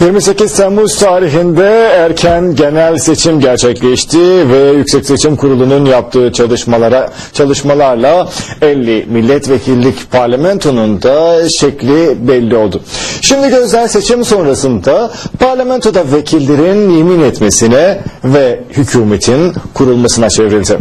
28 Temmuz tarihinde erken genel seçim gerçekleşti ve Yüksek Seçim Kurulu'nun yaptığı çalışmalara çalışmalarla 50 milletvekillik parlamentonun da şekli belli oldu. Şimdi gözler seçim sonrasında parlamentoda vekillerin yemin etmesine ve hükümetin kurulmasına çevrildi.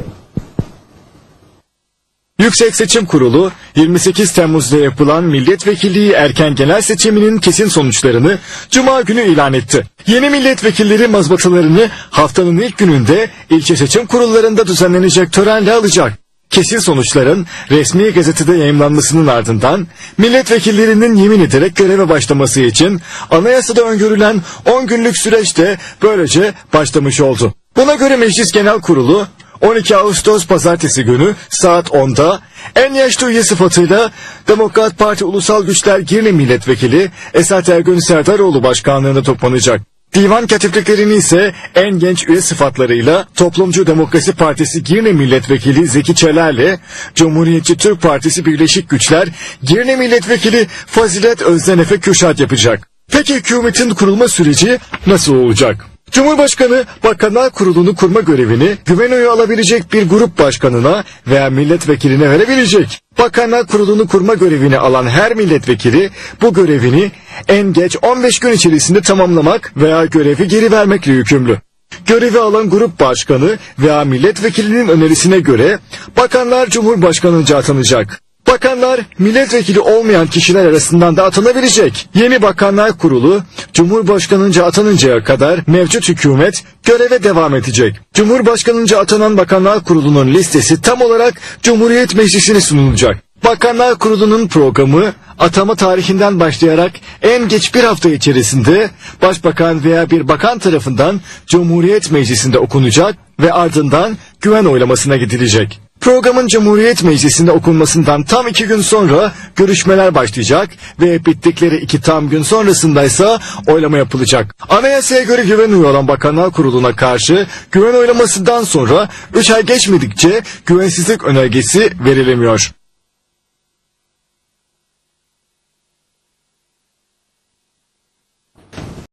Yüksek Seçim Kurulu 28 Temmuz'da yapılan milletvekilliği erken genel seçiminin kesin sonuçlarını Cuma günü ilan etti. Yeni milletvekilleri mazbatalarını haftanın ilk gününde ilçe seçim kurullarında düzenlenecek törenle alacak. Kesin sonuçların resmi gazetede yayımlanmasının ardından milletvekillerinin yemin ederek göreve başlaması için anayasada öngörülen 10 günlük süreçte böylece başlamış oldu. Buna göre Meclis Genel Kurulu 12 Ağustos pazartesi günü saat 10'da en yaşlı üye sıfatıyla Demokrat Parti Ulusal Güçler Girne Milletvekili Esat Ergün Serdaroğlu başkanlığına toplanacak. Divan katipliklerini ise en genç üye sıfatlarıyla Toplumcu Demokrasi Partisi Girne Milletvekili Zeki Çeler'le Cumhuriyetçi Türk Partisi Birleşik Güçler Girne Milletvekili Fazilet Özdenefe Kürşat yapacak. Peki hükümetin kurulma süreci nasıl olacak? Cumhurbaşkanı Bakanlar Kurulu'nu kurma görevini güven oyu alabilecek bir grup başkanına veya milletvekiline verebilecek. Bakanlar Kurulu'nu kurma görevini alan her milletvekili bu görevini en geç 15 gün içerisinde tamamlamak veya görevi geri vermekle yükümlü. Görevi alan grup başkanı veya milletvekilinin önerisine göre bakanlar Cumhurbaşkanınca atanacak. Bakanlar milletvekili olmayan kişiler arasından da atanabilecek. Yeni bakanlar kurulu Cumhurbaşkanınca atanıncaya kadar mevcut hükümet göreve devam edecek. Cumhurbaşkanınca atanan bakanlar kurulunun listesi tam olarak Cumhuriyet Meclisi'ne sunulacak. Bakanlar Kurulu'nun programı atama tarihinden başlayarak en geç bir hafta içerisinde başbakan veya bir bakan tarafından Cumhuriyet Meclisi'nde okunacak ve ardından güven oylamasına gidilecek. Programın Cumhuriyet Meclisi'nde okunmasından tam iki gün sonra görüşmeler başlayacak ve bittikleri iki tam gün sonrasında ise oylama yapılacak. Anayasaya göre güven oyu olan Bakanlar Kurulu'na karşı güven oylamasından sonra 3 ay geçmedikçe güvensizlik önergesi verilemiyor.